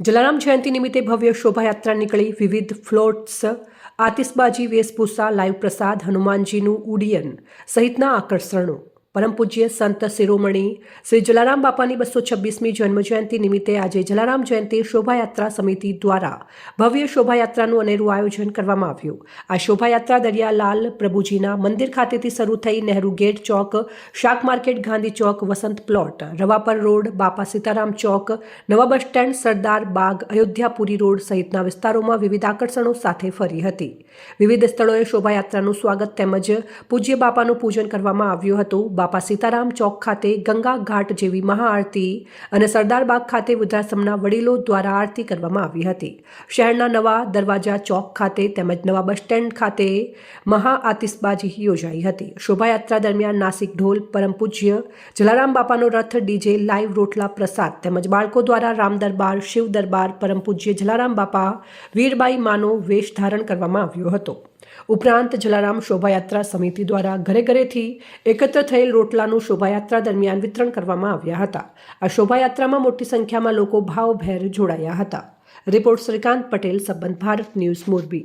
જલારામ જયંતિ નિમિત્તે ભવ્ય શોભાયાત્રા નીકળી વિવિધ ફ્લોટ્સ, આતિશબાજી વેશભૂષા, લાઈવ પ્રસાદ, હનુમાનજીનું ઉડ્ડયન સહિતના આકર્ષણો. પરમ પૂજ્ય સંત શિરોમણી શ્રી જલારામ બાપાની બસો છવ્વીસમી જન્મજયંતિ નિમિત્તે આજે જલારામ જયંતિ શોભાયાત્રા સમિતિ દ્વારા ભવ્ય શોભાયાત્રાનું અનેરું આયોજન કરવામાં આવ્યું. આ શોભાયાત્રા દરિયાલાલ પ્રભુજીના મંદિર ખાતેથી શરૂ થઈ નહેરુ ગેટ ચોક, શાક market, Gandhi chowk, Vasant plot, Ravapar road, Bapa Sitaram chowk, નવા bus stand, Sardar Baug Ayodhyapuri road સહિતના વિસ્તારોમાં વિવિધ આકર્ષણો સાથે ફરી હતી. વિવિધ સ્થળોએ શોભાયાત્રાનું સ્વાગત તેમજ પૂજ્ય બાપાનું પૂજન કરવામાં આવ્યું હતું. બાપા સીતારામ ચોક ખાતે ગંગા ઘાટ જેવી મહાઆરતી અને સરદારબાગ ખાતે વૃદ્ધાશ્રમના વડીલો દ્વારા આરતી કરવામાં આવી હતી. શહેરના નવા દરવાજા ચોક ખાતે તેમજ નવા બસ સ્ટેન્ડ ખાતે મહાઆતિશબાજી યોજાઈ હતી. શોભાયાત્રા દરમિયાન નાસિક ઢોલ, પરમ પૂજ્ય, જલારામ બાપાનો રથ, ડીજે, લાઈવ રોટલા પ્રસાદ તેમજ બાળકો દ્વારા રામ દરબાર, શિવ દરબાર, પરમ પૂજ્ય જલારામ બાપા, વીરબાઈ માનો વેશ ધારણ કરવામાં આવ્યો હતો. ઉપરાંત જલારામ શોભાયાત્રા સમિતિ દ્વારા ઘરે ઘરેથી એકત્ર થયેલ રોટલાનું શોભાયાત્રા દરમિયાન વિતરણ કરવામાં આવ્યા હતા. આ શોભાયાત્રામાં મોટી સંખ્યામાં લોકો ભાવભેર જોડાયા હતા. રિપોર્ટ શ્રીકાંત પટેલ, સંબંધ ભારત ન્યૂઝ મોરબી.